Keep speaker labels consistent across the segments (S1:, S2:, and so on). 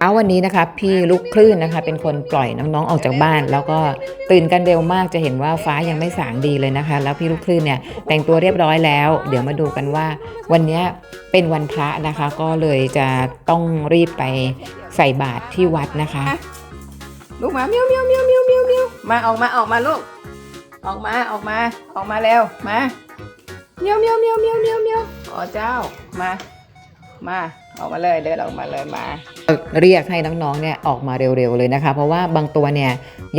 S1: เอาวันนี้นะคะพี่ลูกคลื่นนะคะ เป็นคนปล่อยน้องๆออกจากบ้าน แล้วก็ตื่นกันเร็วมากจะเห็นว่าฟ้ายังไม่สางดีเลยนะคะ แล้วพี่ลูกคลื่นเนี่ยแต่งตัวเรียบร้อยแล้ว เดี๋ยวมาดูกันว่า วันนี้เป็นวันพระนะคะ ก็เลยจะต้องรีบไปใส่บาตรที่วัดนะคะ
S2: ลูกหมาเมียวเมียวเมียวเมียวเมียวเมียวมาออกมาออกมาลูก ออกมาออกมาออกมาเร็วมาเมียวเมียวเมียวเมียวเมียวเมียวอ๋อเจ้ามามา ออกมาเลยเดินออกมาเลยมา
S1: เรียกให้น้องๆเนี่ยออกมาเร็วๆเลยนะคะ เพราะว่าบางตัวเนี่ย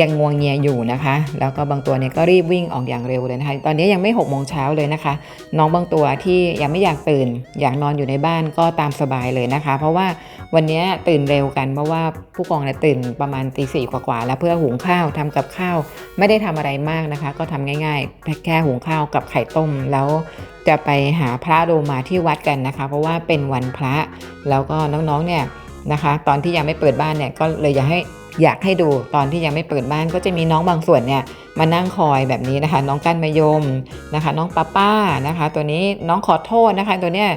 S1: ยังงวงเงียอยู่นะคะ แล้วก็บางตัวเนี่ยก็รีบวิ่งออกอย่างเร็วเลยนะคะ ตอนนี้ยังไม่6กโมงเช้าเลยนะคะ น้องบางตัวที่ยังไม่อยากตื่น อยากนอนอยู่ในบ้านก็ตามสบายเลยนะคะ เพราะว่าวันนี้ตื่นเร็วกันเพราะว่าผู้กองเนี่ยตื่นประมาณตีสี่กว่าๆแล้วเพื่อหุงข้าวทำกับข้าว ไม่ได้ทำอะไรมากนะคะ ก็ทำง่ายๆ แค่หุงข้าวกับไข่ต้มแล้วจะไปหาพระโรมาที่วัดกันนะคะ เพราะว่าเป็นวันพระแล้วก็น้องๆเนี่ยนะคะ ตอนที่ยังไม่เปิดบ้านเนี่ยก็เลยอยากให้อยากให้ดูตอนที่ยังไม่เปิดบ้านก็จะมีน้องบางส่วนเนี่ยมานั่งคอยแบบนี้นะคะ น้องก้นมะยมนะคะ น้องป้าป้านะคะ ตัวนี้น้องขอโทษนะคะ ตัวเนี้ย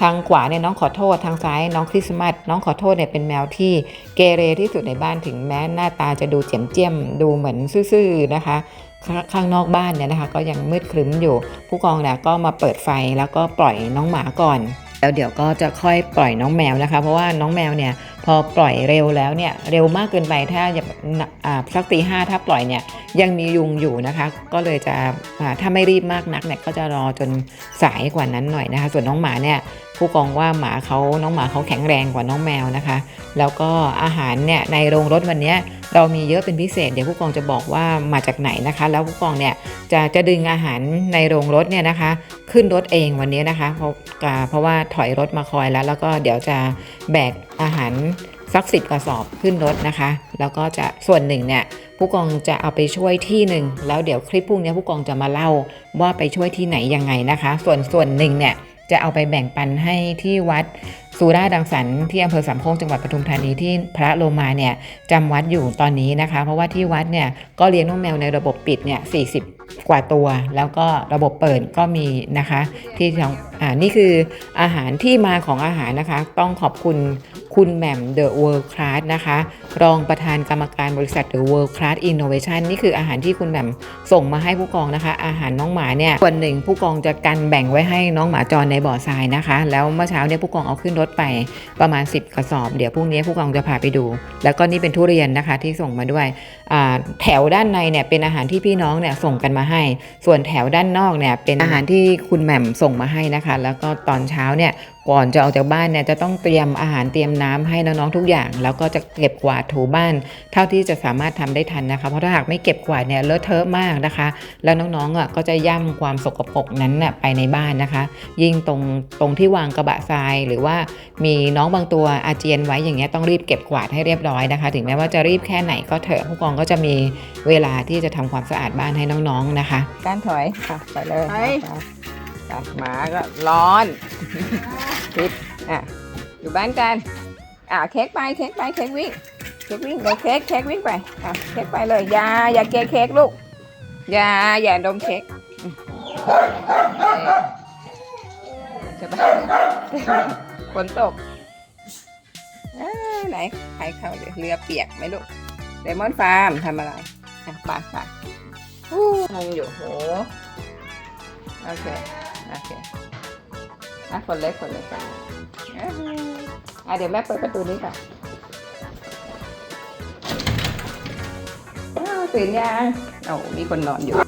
S1: ทางขวาเนี่ยน้องขอโทษทางซ้ายน้องคริสต์มาสน้องขอโทษเนี่ยเป็นแมวที่เกเรที่สุดในบ้านถึงแม้หน้าตาจะดูเจียมเจียมดูเหมือนซื่อๆนะคะ ข้าข้างนอกบ้านเนี่ยนะคะ ก็ยังมืดครึ้มอยู่ ผู้กองเนี่ยก็มาเปิดไฟแล้วก็ปล่อยน้องหมาก่อน แล้วเดี๋ยวก็จะค่อยปล่อยน้องแมวนะคะ เพราะว่าน้องแมวเนี่ยพอปล่อยเร็วแล้วเนี่ยเร็วมากเกินไปถ้าอย่าอ่าสักตีห้าถ้าปล่อยเนี่ยยังมียุงอยู่นะคะ ก็เลยจะอ่าถ้าไม่รีบมากนักเนี่ยก็จะรอจนสายกว่านั้นหน่อยนะคะ ส่วนน้องหมาเนี่ย ผู้กองว่าหมาเขาน้องหมาเขาแข็งแรงกว่าน้องแมวนะคะ แล้วก็อาหารเนี่ยในโรงรถวันนี้เรามีเยอะเป็นพิเศษ เดี๋ยวผู้กองจะบอกว่ามาจากไหนนะคะ แล้วผู้กองเนี่ยจะจะดึงอาหารในโรงรถเนี่ยนะคะ ขึ้นรถเองวันนี้นะคะเพราะอ่าเพราะว่าถอยรถมาคอยแล้ว แล้วก็เดี๋ยวจะแบกอาหารสักสิบกระสอบขึ้นรถนะคะ แล้วก็จะส่วนหนึ่งเนี่ยผู้กองจะเอาไปช่วยที่หนึ่งแล้วเดี๋ยวคลิปพรุ่งนี้ผู้กองจะมาเล่าว่าไปช่วยที่ไหนยังไงนะคะ ส่วนส่วนหนึ่งเนี่ย จะเอาไปแบ่งปันให้ที่วัดสุราดังสรรที่อำเภอสามโคกจังหวัดปทุมธานีที่พระโลมาเนี่ยจำวัดอยู่ตอนนี้นะคะ เพราะว่าที่วัดเนี่ยก็เลี้ยงน้องแมวในระบบปิดเนี่ย40 กว่าตัว แล้วก็ระบบเปิดก็มีนะคะที่ทาง อ่านี่คืออาหารที่มาของอาหารนะคะ ต้องขอบคุณคุณแหม่ม The World Class นะคะ รองประธานกรรมการบริษัท The World Class Innovation นี่คืออาหารที่คุณแหม่มส่งมาให้ผู้กองนะคะ อาหารน้องหมาเนี่ยส่วนหนึ่งผู้กองจะกันแบ่งไว้ให้น้องหมาจรในบ่อทรายนะคะ แล้วเมื่อเช้าเนี่ยผู้กองเอาขึ้นรถไปประมาณ 10 กระสอบ เดี๋ยวพรุ่งนี้ผู้กองจะพาไปดู แล้วก็นี่เป็นทุเรียนนะคะที่ส่งมาด้วยแถวด้านในเนี่ยเป็นอาหารที่พี่น้องเนี่ยส่งกันมาให้ ส่วนแถวด้านนอกเนี่ยเป็นอาหารที่คุณแหม่มส่งมาให้นะคะแล้วก็ตอนเช้าเนี่ยก่อนจะออกจากบ้านเนี่ยจะต้องเตรียมอาหารเตรียมน้ำให้น้องๆทุกอย่าง แล้วก็จะเก็บกวาดถูบ้าน เท่าที่จะสามารถทำได้ทันนะคะ เพราะถ้าหากไม่เก็บกวาดเนี่ยเลอะเทอะมากนะคะ แล้วน้องๆอะก็จะย่ำความสกปรกนั้นน่ะไปในบ้านนะคะ ยิ่งตรงตรงที่วางกระบะทรายหรือว่ามีน้องบางตัวอาเจียนไว้อย่างเงี้ยต้องรีบเก็บกวาดให้เรียบร้อยนะคะ ถึงแม้ว่าจะรีบแค่ไหนก็เถอะผู้กองก็จะมีเวลาที่จะทำความสะอาดบ้านให้น้องๆนะคะ
S2: การถอยค่ะไปเลย
S3: ไป
S2: ตัดหมาก็ร้อนพิษอะอยู่บ้านกันอะเค้กไปเค้กไปเค้กวิ่งเค้กวิ่งเดี๋ยวเค้กเค้กวิ่งไปอะเค้กไปเลยอย่าอย่าเกะเค้กลูกอย่าอย่าดมเค้กอืมใช่ปฝนตกไหนใครเข้าเรือเรือเปียกไหมลูกเดมอนฟาร์มทำอะไรอะไปไปอู้งงอยู่โหโอเค โอเคอะคนเล็กคนเล็กกันอะเดี๋ยวแม่เปิดประตูนี้ก่อนตื่นยังโอ้มีคนนอนอยู่อ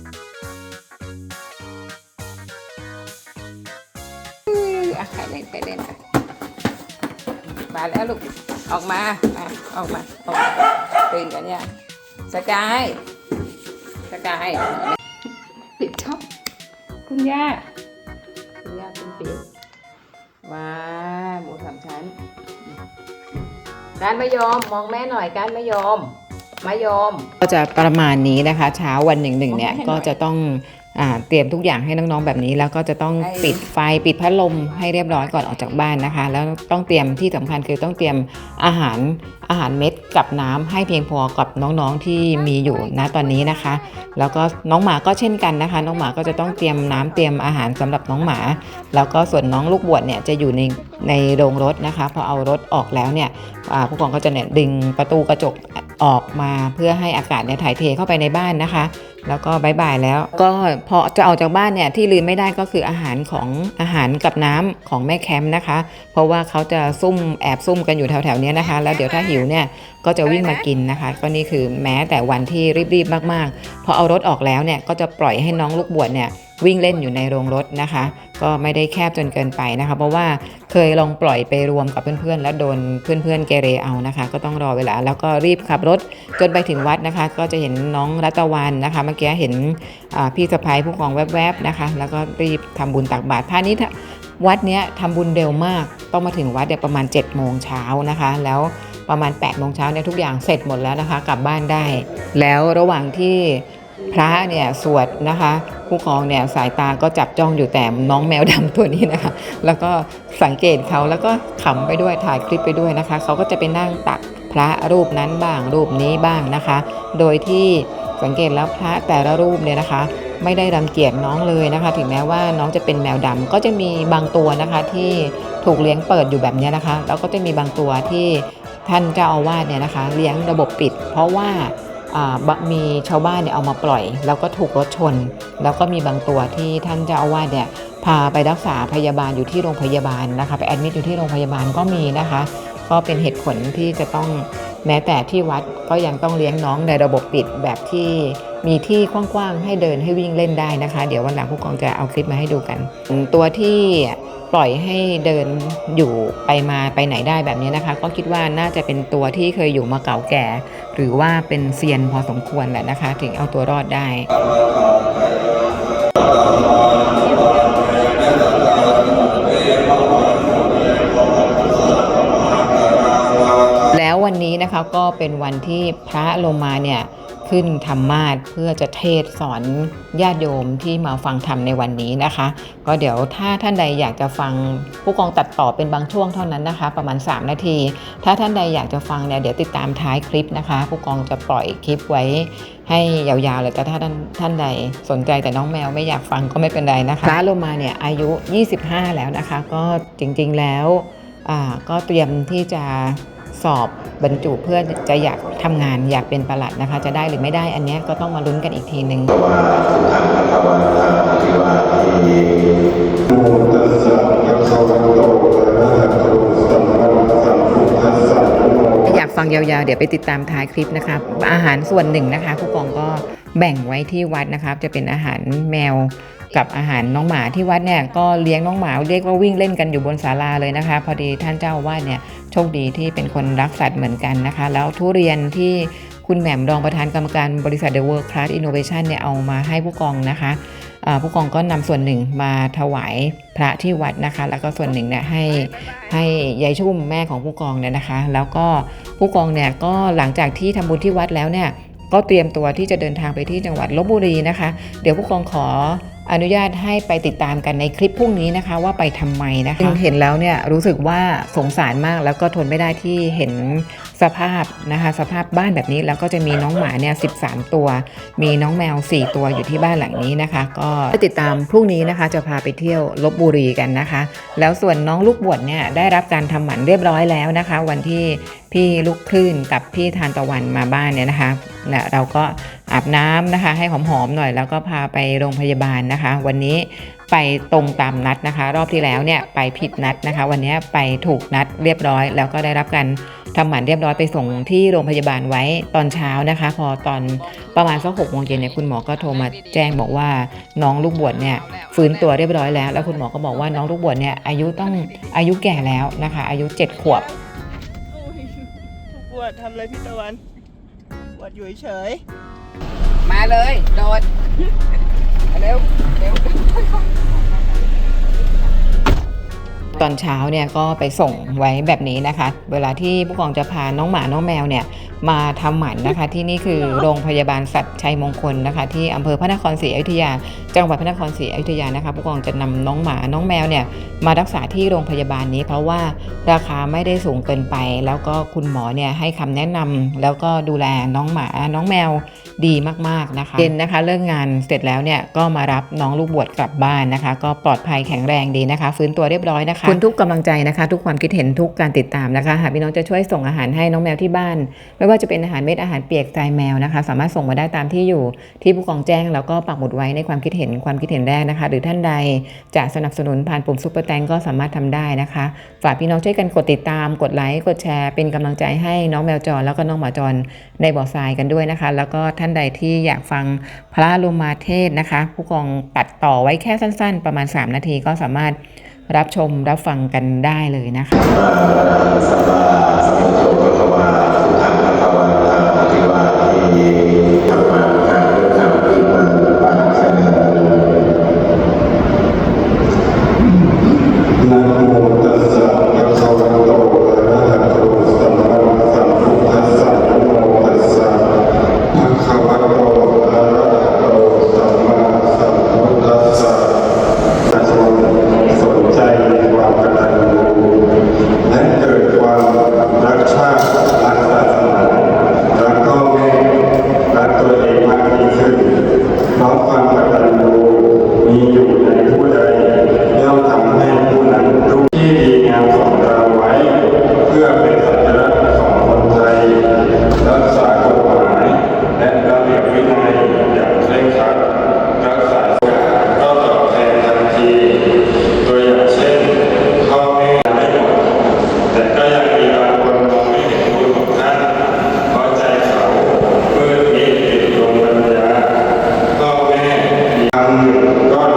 S2: ะใครเล่นใครเล่นมาแล้วลูก ออกมามาออกมาออกมาตื่นกันยังสกาย สกาย ปิดช่องคุณย่า ว้าหมูสามชั้น การไม่ยอมมองแม่หน่อยการไม่ยอมมายอม
S1: ก็จะประมาณนี้นะคะ เช้าวันหนึ่งหนึ่งเนี่ยก็จะต้อง เตรียมทุกอย่างให้น้องๆแบบนี้ แล้วก็จะต้อง
S2: ให้
S1: ปิดไฟปิดพัดลมให้เรียบร้อยก่อนออกจากบ้านนะคะ แล้วต้องเตรียมที่สำคัญคือต้องเตรียมอาหารอาหารเม็ดกับน้ำให้เพียงพอกับน้องๆที่มีอยู่ณตอนนี้นะคะ แล้วก็น้องหมาก็เช่นกันนะคะ น้องหมาก็จะต้องเตรียมน้ำเตรียมอาหารสำหรับน้องหมา แล้วก็ส่วนน้องลูกบวชเนี่ยจะอยู่ในในโรงรถนะคะพอเอารถออกแล้วเนี่ยอ่าผู้กองก็จะเนี่ยดึงประตูกระจกออกมาเพื่อให้อากาศเนี่ยถ่ายเทเข้าไปในบ้านนะคะ แล้วก็บายบายแล้ว ก็พอจะออกจากบ้านเนี่ยที่ลืมไม่ได้ก็คืออาหารของอาหารกับน้ำของแม่แคมป์นะคะ เพราะว่าเขาจะซุ่มแอบซุ่มกันอยู่แถวๆนี้นะคะ แล้วเดี๋ยวถ้าหิวเนี่ยก็จะวิ่งมากินนะคะ ก็นี่คือแม้แต่วันที่รีบๆมากๆพอเอารถออกแล้วเนี่ยก็จะปล่อยให้น้องลูกบวชเนี่ย วิ่งเล่นอยู่ในโรงรถนะคะ ก็ไม่ได้แคบจนเกินไปนะคะ เพราะว่าเคยลองปล่อยไปรวมกับเพื่อนๆ แล้วโดนเพื่อนๆเกเรเอานะคะ ก็ต้องรอเวลา แล้วก็รีบขับรถจนไปถึงวัดนะคะ ก็จะเห็นน้องรัตวันนะคะเมื่อกี้เห็นพี่สะพ้ายผู้กองแวบๆนะคะ แล้วก็รีบทำบุญตักบาตรท่านี้วัดเนี้ยทำบุญเร็วมาก ต้องมาถึงวัดเนี่ยประมาณ7จ็ดโมงเช้านะคะ แล้วประมาณ8ปดโมงเช้าเนี่ยทุกอย่างเสร็จหมดแล้วนะคะ กลับบ้านได้ แล้วระหว่างที่ พระเนี่ยสวดนะคะผู้กองเนี่ยสายตาก็จับจ้องอยู่แต่น้องแมวดำตัวนี้นะคะ แล้วก็สังเกตเขาแล้วก็ขำไปด้วยถ่ายคลิปไปด้วยนะคะเขาก็จะไปนั่งตักพระรูปนั้นบ้างรูปนี้บ้างนะคะ โดยที่สังเกตแล้วพระแต่ละรูปเนี่ยนะคะ ไม่ได้รังเกียจน้องเลยนะคะ ถึงแม้ว่าน้องจะเป็นแมวดำก็จะมีบางตัวนะคะที่ถูกเลี้ยงเปิดอยู่แบบนี้นะคะ แล้วก็จะมีบางตัวที่ท่านเจ้าอาวาสเนี่ยนะคะ เลี้ยงระบบปิด เพราะว่า มีชาวบ้านเนี่ยเอามาปล่อย แล้วก็ถูกรถชน แล้วก็มีบางตัวที่ท่านเจ้าอาวาสเนี่ยพาไปรักษาพยาบาลอยู่ที่โรงพยาบาลนะคะไปแอดมิดอยู่ที่โรงพยาบาลก็มีนะคะ ก็เป็นเหตุผลที่จะต้องแม้แต่ที่วัดก็ยังต้องเลี้ยงน้องในระบบปิดแบบที่ มีที่กว้างๆให้เดินให้วิ่งเล่นได้นะคะ เดี๋ยววันหลังผู้กองจะเอาคลิปมาให้ดูกัน ตัวที่ปล่อยให้เดินอยู่ไปมาไปไหนได้แบบนี้นะคะ ก็คิดว่าน่าจะเป็นตัวที่เคยอยู่มาเก่าแก่ หรือว่าเป็นเซียนพอสมควรแหละนะคะ ถึงเอาตัวรอดได้แล้ววันนี้นะคะก็เป็นวันที่พระลงมาเนี่ย ขึ้นธรรมาสเพื่อจะเทศสอนญาติโยมที่มาฟังธรรมในวันนี้นะคะ ก็เดี๋ยวถ้าท่านใดอยากจะฟังผู้กองตัดต่อเป็นบางช่วงเท่านั้นนะคะ ประมาณ 3 นาที ถ้าท่านใดอยากจะฟังเนี่ยเดี๋ยวติดตามท้ายคลิปนะคะ ผู้กองจะปล่อยคลิปไว้ให้ยาวๆเลยแต่ถ้าท่านท่านใดสนใจแต่น้องแมวไม่อยากฟังก็ไม่เป็นไรนะคะพระลงมาเนี่ยอายุ 25 แล้วนะคะ ก็จริงๆแล้วก็เตรียมที่จะ สอบบรรจุเพื่อจะอยากทำงานอยากเป็นประหลัดนะคะ จะได้หรือไม่ได้อันนี้ก็ต้องมาลุ้นกันอีกทีหนึ่งอยากฟังยาวๆ เดี๋ยวไปติดตามท้ายคลิปนะคะอาหารส่วนหนึ่งนะคะผู้กองก็แบ่งไว้ที่วัดนะครับจะเป็นอาหารแมว กับอาหารน้องหมาที่วัดเนี่ยก็เลี้ยงน้องหมาเรียกว่าวิ่งเล่นกันอยู่บนศาลาเลยนะคะ พอดีท่านเจ้าอาวาสเนี่ยโชคดีที่เป็นคนรักสัตว์เหมือนกันนะคะ แล้วทุเรียนที่คุณแหม่มรองประธานกรรมการบริษัท The World Class Innovation เนี่ยเอามาให้ผู้กองนะคะผู้กองก็นำส่วนหนึ่งมาถวายพระที่วัดนะคะ แล้วก็ส่วนหนึ่งเนี่ยให้ให้ยายชุ่มแม่ของผู้กองเนี่ยนะคะ แล้วก็ผู้กองเนี่ยก็หลังจากที่ทำบุญที่วัดแล้วเนี่ยก็เตรียมตัวที่จะเดินทางไปที่จังหวัดลบบุรีนะคะ เดี๋ยวผู้กองขอ อนุญาตให้ไปติดตามกันในคลิปพรุ่งนี้นะคะ ว่าไปทำไมนะคะเห็นแล้วเนี่ยรู้สึกว่าสงสารมากแล้วก็ทนไม่ได้ที่เห็น สภาพนะคะสภาพบ้านแบบนี้แล้วก็จะมีน้องหมาเนี่ย13ตัว มีน้องแมว 4 ตัวอยู่ที่บ้านหลังนี้นะคะ ก็ติดตามพรุ่งนี้นะคะ จะพาไปเที่ยวลบบุรีกันนะคะ แล้วส่วนน้องลูกบวชเนี่ยได้รับการทำหมันเรียบร้อยแล้วนะคะ วันที่พี่ลูกคลื่นกับพี่ทานตะวันมาบ้านเนี่ยนะคะนะเราก็อาบน้ำนะคะ ให้หอมๆหน่อยแล้วก็พาไปโรงพยาบาลนะคะ วันนี้ ไปตรงตามนัดนะคะ รอบที่แล้วเนี่ยไปผิดนัดนะคะ วันนี้ไปถูกนัดเรียบร้อย แล้วก็ได้รับการทำหมันเรียบร้อยไปส่งที่โรงพยาบาลไว้ตอนเช้านะคะ พอตอนประมาณสักหกโมงเย็นเนี่ยคุณหมอก็โทรมาแจ้งบอกว่าน้องลูกบวชเนี่ยฟื้นตัวเรียบร้อยแล้ว แล้วคุณหมอก็บอกว่าน้องลูกบวชเนี่ยอายุต้องอายุแก่แล้วนะคะ อายุ7ขวบ
S3: โอ้ยปวดทำอะไรพี่ตะวันปวดอยู่เฉย
S2: มาเลย โดด เร็วเร็ว
S1: ตอนเช้าเนี่ยก็ไปส่งไว้แบบนี้นะคะ เวลาที่ผู้กองจะพาน้องหมาน้องแมวเนี่ยมาทำหมันนะคะ ที่นี่คือโรงพยาบาลสัตว์ชัยมงคลนะคะ ที่อำเภอพระนครศรีอยุธยา จังหวัดพระนครศรีอยุธยานะคะผู้กองจะนำน้องหมาน้องแมวเนี่ยมารักษาที่โรงพยาบาลนี้ เพราะว่าราคาไม่ได้สูงเกินไป แล้วก็คุณหมอเนี่ยให้คำแนะนำแล้วก็ดูแลน้องหมาน้องแมว ดีมากๆนะคะเย็นนะคะเลิกงานเสร็จแล้วเนี่ยก็มารับน้องลูกบวชกลับบ้านนะคะ ก็ปลอดภัยแข็งแรงดีนะคะ ฟื้นตัวเรียบร้อยนะคะ คุณทุกกำลังใจนะคะ ทุกความคิดเห็นทุกการติดตามนะคะหากพี่น้องจะช่วยส่งอาหารให้น้องแมวที่บ้าน ไม่ว่าจะเป็นอาหารเม็ดอาหารเปียกใจแมวนะคะ สามารถส่งมาได้ตามที่อยู่ที่ผู้กองแจ้งแล้วก็ปักหมุดไว้ในความคิดเห็นความคิดเห็นแรกนะคะ หรือท่านใดจะสนับสนุนผ่านปุ่มซุปเปอร์แตงก็สามารถทำได้นะคะฝากพี่น้องช่วยกันกดติดตามกดไลค์กดแชร์เป็นกำลังใจให้น้องแมวจรแล้วก็น้องหมาจรในบ่อทรายกันด้วยนะคะ แล้วก็ท่านใดที่อยากฟังพระโลมาเทศนะคะ ผู้กองตัดต่อไว้แค่สั้น ๆ ประมาณ 3 นาทีก็สามารถรับชมรับฟังกันได้เลยนะคะ
S4: มีค